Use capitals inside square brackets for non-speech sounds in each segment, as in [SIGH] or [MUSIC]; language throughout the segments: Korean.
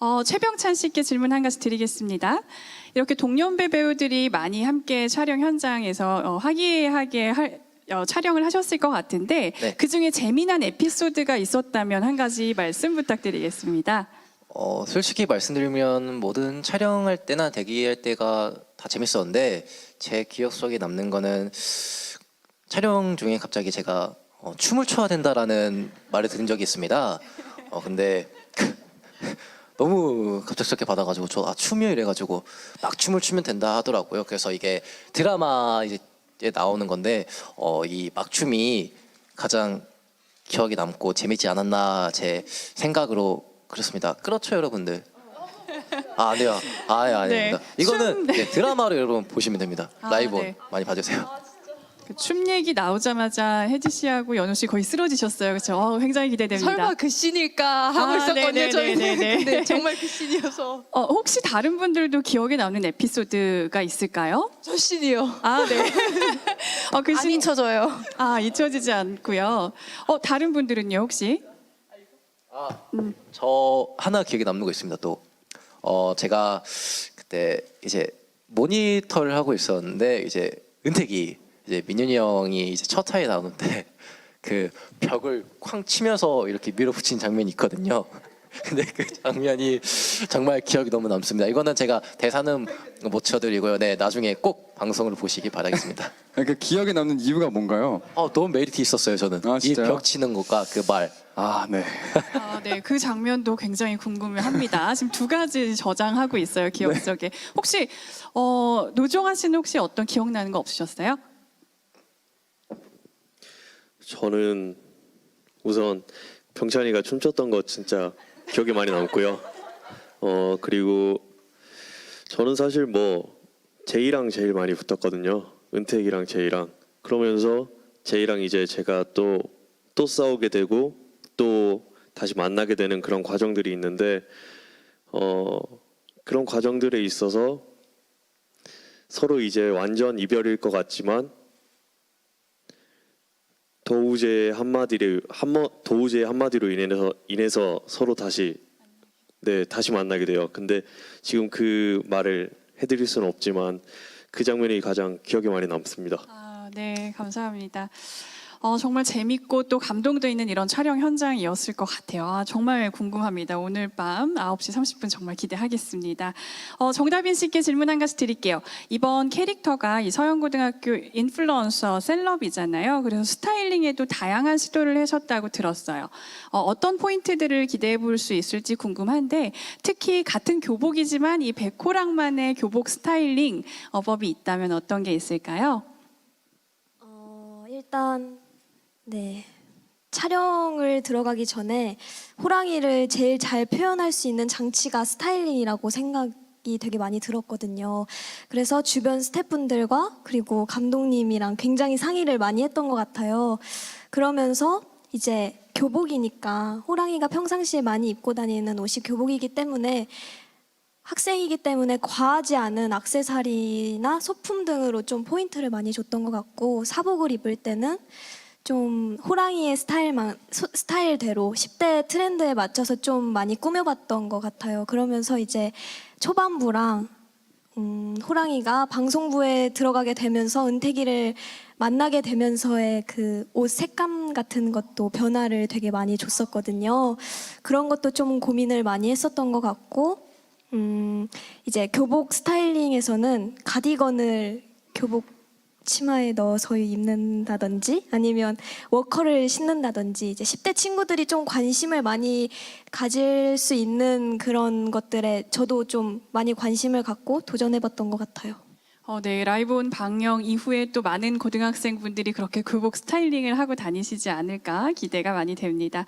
어, 최병찬 씨께 질문 한 가지 드리겠습니다. 이렇게 동년배 배우들이 많이 함께 촬영 현장에서 어, 화기애애하게 할- 어, 촬영을 하셨을 것 같은데 네. 그 중에 재미난 에피소드가 있었다면 한 가지 말씀 부탁드리겠습니다. 어, 솔직히 말씀드리면 모든 촬영할 때나 대기할 때가 다 재밌었는데 제 기억 속에 남는 거는 촬영 중에 갑자기 제가 어, 춤을 춰야 된다라는 말을 들은 적이 있습니다. 어, 근데 너무 갑작스럽게 받아가지고 저 아 춤이요 이래가지고 막 춤을 추면 된다 하더라고요. 그래서 이게 드라마 이제 나오는 건데 어, 이 막춤이 가장 기억에 남고 재밌지 않았나 제 생각으로 그렇습니다. 그렇죠 여러분들. 아 아니요, 아 예 아닙니다. 네, 이거는 춤, 네. 네, 드라마로 여러분 보시면 됩니다. 아, 라이브 네. 많이 봐주세요. 그춤 얘기 나오자마자 혜지 씨하고 연우 씨 거의 쓰러지셨어요. 그렇죠? 어, 굉장히 기대됩니다. 설마 그 씬일까 하고 아, 있었거든요. 네네네네네. 저희는 근데 [LAUGHS] 정말 그 씬이어서 어, 혹시 다른 분들도 기억에 남는 에피소드가 있을까요? 저 씬이요. 아, 네. 어, 그안 신- 잊혀져요. 아, 잊혀지지 않고요. 어, 다른 분들은요, 혹시? 저 하나 기억에 남는 거 있습니다. 또 어, 제가 그때 이제 모니터를 하고 있었는데 이제 은택이 이제 민윤이 형이 이제 첫 타에 나오는데 [LAUGHS] 그 벽을 쾅 치면서 이렇게 밀어붙인 장면이 있거든요. [LAUGHS] 근데 그 장면이 정말 기억이 너무 남습니다. 이거는 제가 대사는 못 쳐드리고요. 네, 나중에 꼭 방송으로 보시기 바라겠습니다. [LAUGHS] 그 기억에 남는 이유가 뭔가요? 어, 너무 메리트 있었어요, 저는. 아, 이 진짜요? 벽 치는 것과 그 말. 아, 네. 아, 네. 그 장면도 굉장히 궁금해합니다. 지금 두 가지 저장하고 있어요, 기억 속에. 혹시, 어, 노종아 씨는 혹시 어떤 기억나는 거 없으셨어요? 저는 우선 병찬이가 춤췄던 거 진짜 기억에 많이 남고요. 어 그리고 저는 사실 뭐 제이랑 제일 많이 붙었거든요. 은택이랑 제이랑 그러면서 제이랑 이제 제가 또또 싸우게 되고 또 다시 만나게 되는 그런 과정들이 있는데 어 그런 과정들에 있어서 서로 이제 완전 이별일 것 같지만 도우제 한마디를 한마 도우제 한마디로 인해서 인해서 서로 다시 네 다시 만나게 돼요. 근데 지금 그 말을 해드릴 수는 없지만 그 장면이 가장 기억에 많이 남습니다. 아, 네. 감사합니다. 어, 정말 재밌고 또 감동도 있는 이런 촬영 현장이었을 것 같아요. 아, 정말 궁금합니다. 오늘 밤 9시 30분 정말 기대하겠습니다. 어, 정다빈 씨께 질문 한 가지 드릴게요. 이번 캐릭터가 이 서영고등학교 인플루언서 셀럽이잖아요. 그래서 스타일링에도 다양한 시도를 하셨다고 들었어요. 어, 어떤 포인트들을 기대해 볼 수 있을지 궁금한데 특히 같은 교복이지만 이 백호랑만의 교복 스타일링 어법이 있다면 어떤 게 있을까요? 어, 일단 네. 촬영을 들어가기 전에 호랑이를 제일 잘 표현할 수 있는 장치가 스타일링이라고 생각이 되게 많이 들었거든요. 그래서 주변 스태프분들과 그리고 감독님이랑 굉장히 상의를 많이 했던 것 같아요. 그러면서 이제 교복이니까 호랑이가 평상시에 많이 입고 다니는 옷이 교복이기 때문에 학생이기 때문에 과하지 않은 악세사리나 소품 등으로 좀 포인트를 많이 줬던 것 같고 사복을 입을 때는 좀 호랑이의 스타일만 소- 스타일대로 10대 트렌드에 맞춰서 좀 많이 꾸며봤던 것 같아요. 그러면서 이제 초반부랑 음, 호랑이가 방송부에 들어가게 되면서 은택이를 만나게 되면서의 그 옷 색감 같은 것도 변화를 되게 많이 줬었거든요. 그런 것도 좀 고민을 많이 했었던 것 같고, 음, 이제 교복 스타일링에서는 가디건을 교복 치마에 넣어서 입는다든지 아니면 워커를 신는다든지 이제 10대 친구들이 좀 관심을 많이 가질 수 있는 그런 것들에 저도 좀 많이 관심을 갖고 도전해봤던 것 같아요. 어, 네, 라이브 온 방영 이후에 또 많은 고등학생분들이 그렇게 교복 스타일링을 하고 다니시지 않을까 기대가 많이 됩니다.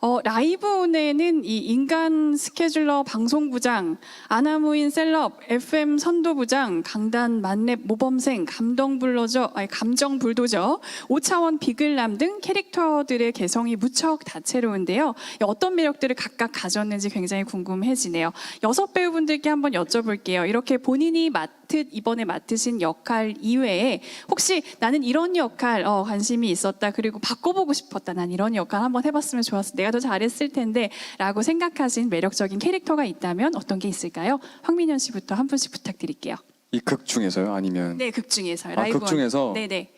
어, 라이브 온에는 이 인간 스케줄러 방송부장, 아나무인 셀럽, FM 선도부장, 강단 만렙 모범생, 감동 불러저, 아니, 감정 불도저, 오차원 비글남 등 캐릭터들의 개성이 무척 다채로운데요. 어떤 매력들을 각각 가졌는지 굉장히 궁금해지네요. 여섯 배우분들께 한번 여쭤볼게요. 이렇게 본인이 맡은 맡으 이번에 맡으신 역할 이외에 혹시 나는 이런 역할 어, 관심이 있었다 그리고 바꿔보고 싶었다 난 이런 역할 한번 해봤으면 좋았어 내가 더 잘했을 텐데라고 생각하신 매력적인 캐릭터가 있다면 어떤 게 있을까요? 황민현 씨부터 한 분씩 부탁드릴게요. 이 극 중에서요? 아니면 네, 극 중에서 아, 라이브 극 중에서? 네 네.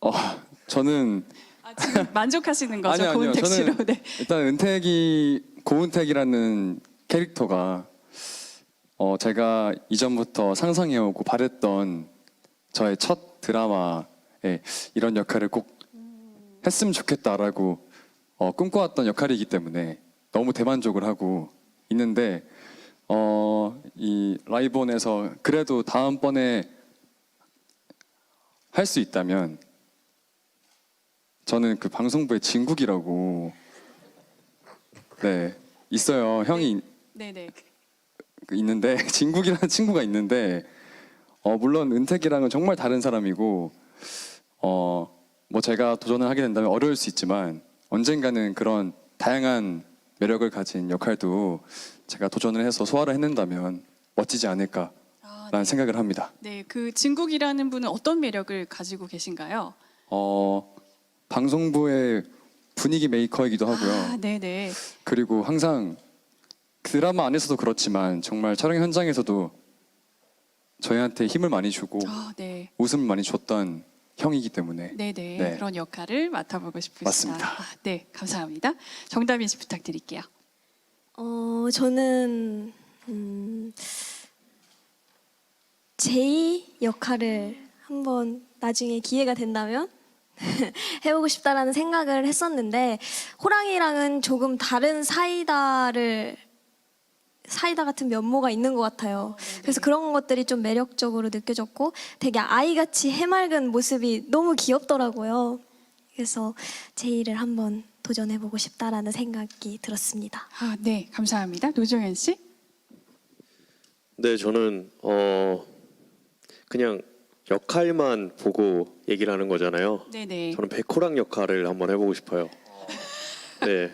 어, 저는 아, 지금 만족하시는 거죠? [LAUGHS] 아니요, 아니요. 고은택 씨로. 저는 네. 일단 은택이 고은택이라는 캐릭터가 어, 제가 이전부터 상상해오고 바랬던 저의 첫 드라마에 이런 역할을 꼭 했으면 좋겠다라고 어, 꿈꿔왔던 역할이기 때문에 너무 대만족을 하고 있는데 어, 이 라이브온에서 그래도 다음번에 할 수 있다면 저는 그 방송부의 진국이라고 네 있어요 형이 네네. 그 있는데 [LAUGHS] 진국이라는 친구가 있는데 어 물론 은택이랑은 정말 다른 사람이고 어 뭐 제가 도전을 하게 된다면 어려울 수 있지만 언젠가는 그런 다양한 매력을 가진 역할도 제가 도전을 해서 소화를 해낸다면 멋지지 않을까라는 아, 생각을 합니다. 네, 그 진국이라는 분은 어떤 매력을 가지고 계신가요? 어 방송부의 분위기 메이커이기도 하고요. 아, 네네. 그리고 항상 드라마 안에서도 그렇지만 정말 촬영 현장에서도 저희한테 힘을 많이 주고 아, 네. 웃음을 많이 줬던 형이기 때문에 네네. 네. 그런 역할을 맡아보고 싶으시다. 맞습니다. 아, 네, 감사합니다. 씨 부탁드릴게요. 어, 저는 음, 제이 역할을 한번 나중에 기회가 된다면 [LAUGHS] 해보고 싶다라는 생각을 했었는데 호랑이랑은 조금 다른 사이다를 사이다 같은 면모가 있는 것 같아요. 그래서 그런 것들이 좀 매력적으로 느껴졌고 되게 아이같이 해맑은 모습이 너무 귀엽더라고요. 그래서 제이를 한번 도전해보고 싶다라는 생각이 들었습니다. 아, 네, 감사합니다. 노정현 씨. 네, 저는 어 그냥 역할만 보고 얘기를 하는 거잖아요. 네네. 저는 백호랑 역할을 한번 해보고 싶어요. 네.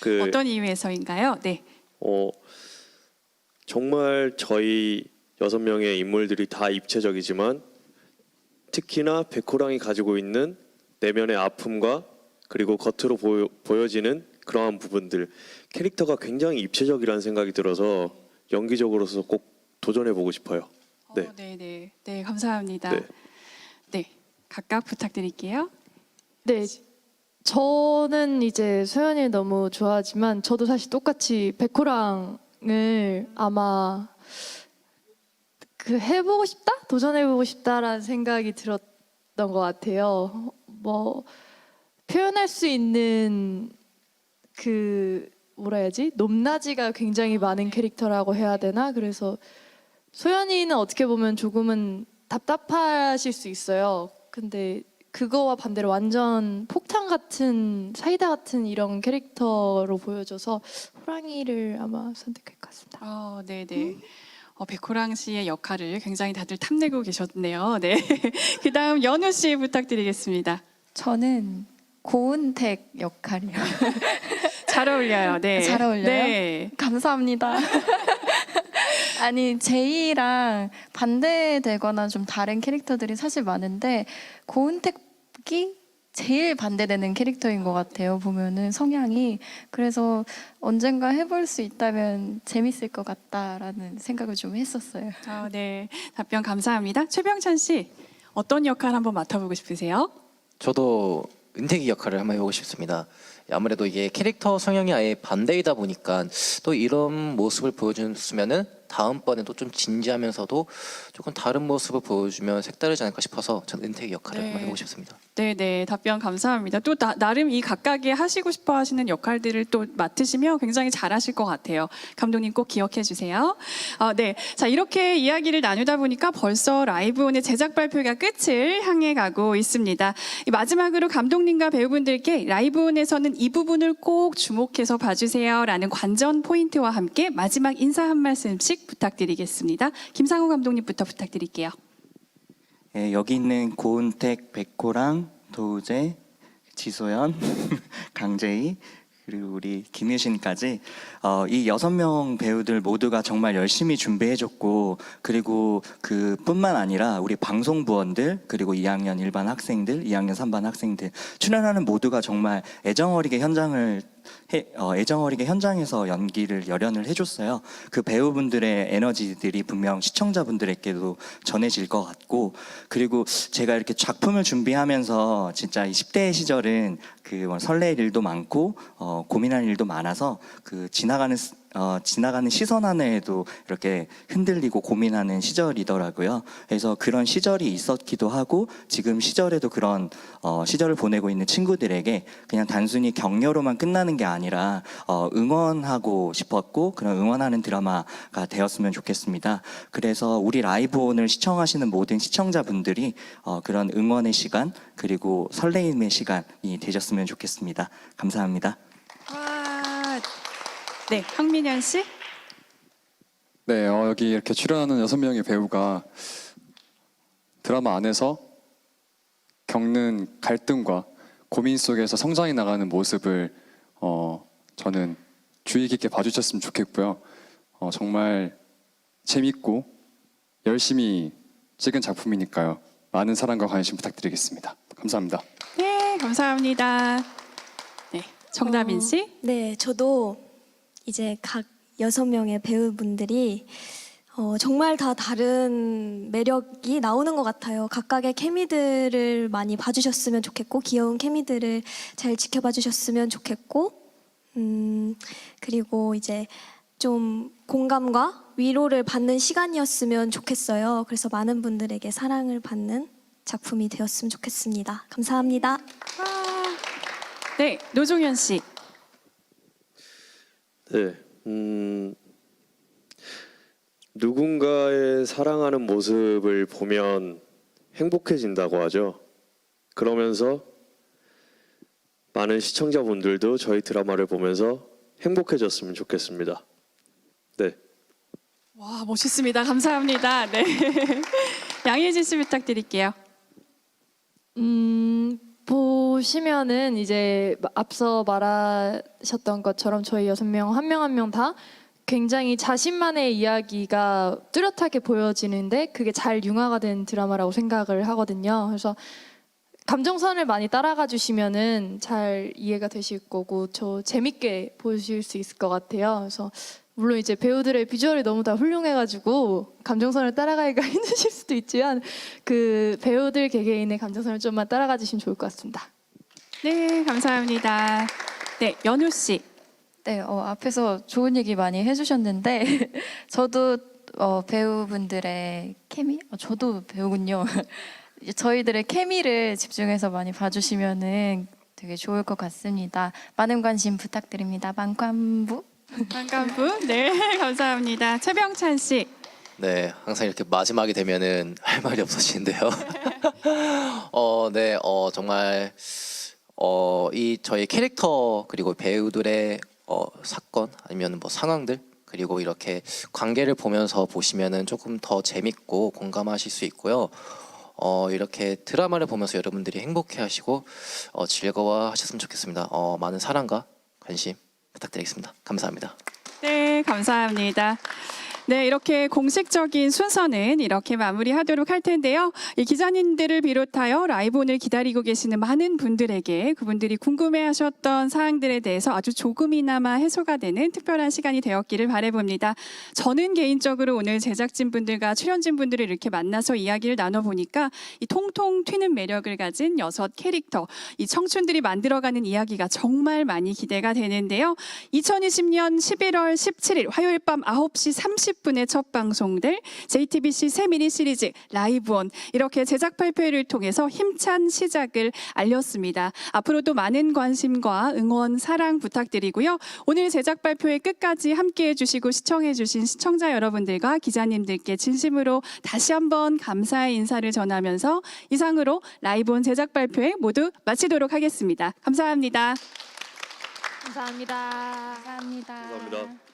그 어떤 이유에서인가요? 네. 어, 정말 저희 여섯 명의 인물들이 다 입체적이지만 특히나 백호랑이 가지고 있는 내면의 아픔과 그리고 겉으로 보여, 보여 지는 그러한 부분들 캐릭터가 굉장히 입체적이라는 생각이 들어서 연기적으로서 꼭 도전해 보고 싶어요. 네. 어, 네네. 네, 감사합니다. 네. 네, 각각 부탁드릴게요. 네. 저는 이제 소연이를 너무 좋아하지만 저도 사실 똑같이 백호랑을 아마 그 해보고 싶다? 도전해보고 싶다라는 생각이 들었던 것 같아요. 뭐 표현할 수 있는 그 뭐라 해야지 높낮이가 굉장히 많은 캐릭터라고 해야 되나? 그래서 소연이는 어떻게 보면 조금은 답답하실 수 있어요. 근데 그거와 반대로 완전 폭탄 같은 사이다 같은 이런 캐릭터로 보여줘서 호랑이를 아마 선택할 것 같습니다. 어, 네네. 어, 백호랑 씨의 역할을 굉장히 다들 탐내고 계셨네요. 네. [LAUGHS] 그 다음 연우 씨 부탁드리겠습니다. 저는 고은택 역할이요. [LAUGHS] 잘 어울려요. 네. 잘 어울려요? 네. 감사합니다. [LAUGHS] 아니 제이랑 반대되거나 좀 다른 캐릭터들이 사실 많은데 고은택이 제일 반대되는 캐릭터인 것 같아요. 보면은 성향이 그래서 언젠가 해볼 수 있다면 재밌을 것 같다라는 생각을 좀 했었어요. 어, 네. 답변 감사합니다. 최병찬 씨 어떤 역할 한번 맡아보고 싶으세요? 저도 은택이 역할을 한번 해보고 싶습니다. 아무래도 이게 캐릭터 성향이 아예 반대이다 보니까 또 이런 모습을 보여줬으면은 다음번에도 좀 진지하면서도 조금 다른 모습을 보여주면 색다르지 않을까 싶어서 저는 은택이 역할을 네. 한번 해보고 싶습니다. 네네 답변 감사합니다. 또 나, 나름 이 각각의 하시고 싶어 하시는 역할들을 또 맡으시면 굉장히 잘하실 것 같아요. 감독님 꼭 기억해 주세요. 어, 네, 자 이렇게 이야기를 나누다 보니까 벌써 라이브온의 제작 발표가 끝을 향해 가고 있습니다. 이 마지막으로 감독님과 배우분들께 라이브 온에서는 이 부분을 꼭 주목해서 봐주세요라는 관전 포인트와 함께 마지막 인사 한 말씀씩 부탁드리겠습니다. 김상우 감독님부터 부탁드릴게요. 예, 여기 있는 고은택, 백호랑, 도우재, 지소연, [LAUGHS] 강재희 그리고 우리 김유신까지 어, 이 여섯 명 배우들 모두가 정말 열심히 준비해줬고 그리고 그 뿐만 아니라 우리 방송부원들 그리고 2학년 일반 학생들, 2학년 3반 학생들 출연하는 모두가 정말 애정어리게 현장을 해- 어, 애정 어리게 현장에서 연기를 열연을 해줬어요. 그 배우분들의 에너지들이 분명 시청자분들에게도 전해질 것 같고 그리고 제가 이렇게 작품을 준비하면서 진짜 이 10대 시절은 그뭐 설레일 일도 많고 어, 고민할 일도 많아서 그 지나가는 스- 어, 지나가는 시선 하나에도 이렇게 흔들리고 고민하는 시절이더라고요. 그래서 그런 시절이 있었기도 하고 지금 시절에도 그런 어, 시절을 보내고 있는 친구들에게 그냥 단순히 격려로만 끝나는 게 아니라 어, 응원하고 싶었고 그런 응원하는 드라마가 되었으면 좋겠습니다. 그래서 우리 라이브 오늘 시청하시는 모든 시청자분들이 어, 그런 응원의 시간 그리고 설레임의 시간이 되셨으면 좋겠습니다. 감사합니다. 와, 네, 황민현 씨. 네, 어, 여기 이렇게 출연하는 여섯 명의 배우가 드라마 안에서 겪는 갈등과 고민 속에서 성장해 나가는 모습을 어, 저는 주의 깊게 봐주셨으면 좋겠고요. 어, 정말 재밌고 열심히 찍은 작품이니까요. 많은 사랑과 관심 부탁드리겠습니다. 감사합니다. 네, 감사합니다. 네, 정다빈 어, 씨. 네, 저도 이제 각 여섯 명의 배우분들이 어, 정말 다 다른 매력이 나오는 것 같아요. 각각의 케미들을 많이 봐주셨으면 좋겠고, 귀여운 케미들을 잘 지켜봐 주셨으면 좋겠고, 음, 그리고 이제 좀 공감과 위로를 받는 시간이었으면 좋겠어요. 그래서 많은 분들에게 사랑을 받는 작품이 되었으면 좋겠습니다. 감사합니다. 네, 노종현 씨. 네, 음, 누군가의 사랑하는 모습을 보면 행복해진다고 하죠. 그러면서 많은 시청자분들도 저희 드라마를 보면서 행복해졌으면 좋겠습니다. 네. 와, 멋있습니다. 감사합니다. 네. [LAUGHS] 양혜진 씨 부탁드릴게요. 음, 보시면은 이제 앞서 말하셨던 것처럼 저희 여섯 명 한 명 한 명 다 굉장히 자신만의 이야기가 뚜렷하게 보여지는데 그게 잘 융화가 된 드라마라고 생각을 하거든요. 그래서 감정선을 많이 따라가 주시면은 잘 이해가 되실 거고 저 재밌게 보실 수 있을 것 같아요. 그래서 물론 이제 배우들의 비주얼이 너무 다 훌륭해가지고 감정선을 따라가기가 [LAUGHS] 힘드실 수도 있지만 그 배우들 개개인의 감정선을 좀만 따라가 주시면 좋을 것 같습니다. 네, 감사합니다. 네, 연우 씨. 네, 어, 앞에서 좋은 얘기 많이 해주셨는데 [LAUGHS] 저도 어, 배우분들의 케미, 어, 저도 배우군요. [LAUGHS] 저희들의 케미를 집중해서 많이 봐주시면은 되게 좋을 것 같습니다. 많은 관심 부탁드립니다. 만관부. 반갑부. 네, [LAUGHS] 감사합니다. 최병찬 씨. 네, 항상 이렇게 마지막이 되면은 할 말이 없어지는데요. [LAUGHS] 어, 네, 어 정말 어 이 저희 캐릭터 그리고 배우들의 어 사건 아니면 뭐 상황들 그리고 이렇게 관계를 보면서 보시면은 조금 더 재밌고 공감하실 수 있고요. 어 이렇게 드라마를 보면서 여러분들이 행복해하시고 어, 즐거워하셨으면 좋겠습니다. 어 많은 사랑과 관심 부탁드리겠습니다. 감사합니다. 네, 감사합니다. 네, 이렇게 공식적인 순서는 이렇게 마무리하도록 할 텐데요. 이 기자님들을 비롯하여 라이브 오늘 기다리고 계시는 많은 분들에게 그분들이 궁금해하셨던 사항들에 대해서 아주 조금이나마 해소가 되는 특별한 시간이 되었기를 바라봅니다. 저는 개인적으로 오늘 제작진 분들과 출연진 분들을 이렇게 만나서 이야기를 나눠 보니까 이 통통 튀는 매력을 가진 여섯 캐릭터, 이 청춘들이 만들어가는 이야기가 정말 많이 기대가 되는데요. 2020년 11월 17일 화요일 밤 9시 30 분에 첫 방송될 JTBC 새 미니 시리즈 라이브온 이렇게 제작 발표회를 통해서 힘찬 시작을 알렸습니다. 앞으로도 많은 관심과 응원, 사랑 부탁드리고요. 오늘 제작 발표회 끝까지 함께 해 주시고 시청해 주신 시청자 여러분들과 기자님들께 진심으로 다시 한번 감사의 인사를 전하면서 이상으로 라이브온 제작 발표회 모두 마치도록 하겠습니다. 감사합니다. 감사합니다. 감사합니다. 감사합니다.